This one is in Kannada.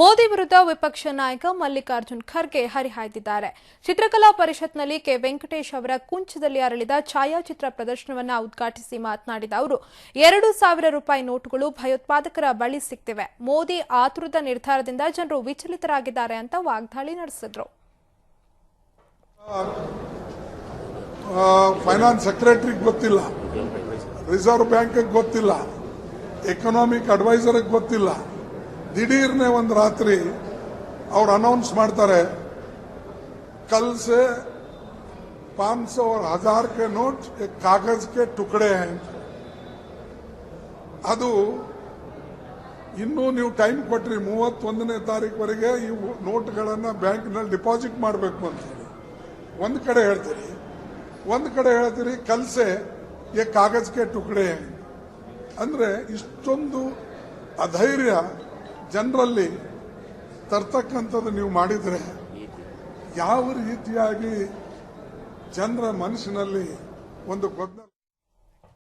ಮೋದಿ ವಿರುದ್ಧ ವಿಪಕ್ಷ ನಾಯಕ ಮಲ್ಲಿಕಾರ್ಜುನ್ ಖರ್ಗೆ ಹರಿಹಾಯ್ದಿದ್ದಾರೆ. ಚಿತ್ರಕಲಾ ಪರಿಷತ್ನಲ್ಲಿ ಕೆ. ವೆಂಕಟೇಶ್ ಅವರ ಕುಂಚದಲ್ಲಿ ಅರಳಿದ ಛಾಯಾಚಿತ್ರ ಪ್ರದರ್ಶನವನ್ನು ಉದ್ಘಾಟಿಸಿ ಮಾತನಾಡಿದ ಅವರು, ಎರಡು ಸಾವಿರ ರೂಪಾಯಿ ನೋಟುಗಳು ಭಯೋತ್ಪಾದಕರ ಬಳಿ ಸಿಗ್ತಿವೆ. ಮೋದಿ ಆತುರದ ನಿರ್ಧಾರದಿಂದ ಜನರು ವಿಚಲಿತರಾಗಿದ್ದಾರೆ ಅಂತ ವಾಗ್ದಾಳಿ ನಡೆಸಿದ್ರು. ಫೈನಾನ್ಸ್ ಸೆಕ್ರೆಟರಿ ಗೊತ್ತಿಲ್ಲ. ರಿಸರ್ವ್ ಬ್ಯಾಂಕ್ ಗೊತ್ತಿಲ್ಲ. ಎಕನಾಮಿಕ್ ಅಡ್ವೈಸರ್ ಗೊತ್ತಿಲ್ಲ. ದಿಢೀರ್ನೆ ಒಂದು ರಾತ್ರಿ ಅವ್ರು ಅನೌನ್ಸ್ ಮಾಡ್ತಾರೆ ಕಲ್ से पांच सौ और हजार के नोट एक कागज के टुकड़े हैं ಅದು ಇನ್ನೂ ನೀವು ಟೈಮ್ ಕೊಟ್ರಿ ಮೂವತ್ತೊಂದನೇ ತಾರೀಕುವರೆಗೆ ಈ ನೋಟ್ಗಳನ್ನು ಬ್ಯಾಂಕ್ನಲ್ಲಿ ಡಿಪಾಸಿಟ್ ಮಾಡಬೇಕು ಅಂತ ಹೇಳಿ ಒಂದು ಕಡೆ ಹೇಳ್ತೀರಿ ಒಂದು ಕಡೆ ಹೇಳ್ತೀರಿ ಕಲ್ಸೆ ಏ ಕಾಗಜ್ಗೆ ಟುಕಡೆ ಅಂದ್ರೆ ಇಷ್ಟೊಂದು ಅಧೈರ್ಯ ಜನರಲ್ಲಿ ತರ್ತಕ್ಕಂಥದ್ದು ನೀವು ಮಾಡಿದರೆ ಯಾವ ರೀತಿಯಾಗಿ ಜನರ ಮನಸ್ಸಿನಲ್ಲಿ ಒಂದು ಗೊಂದಲ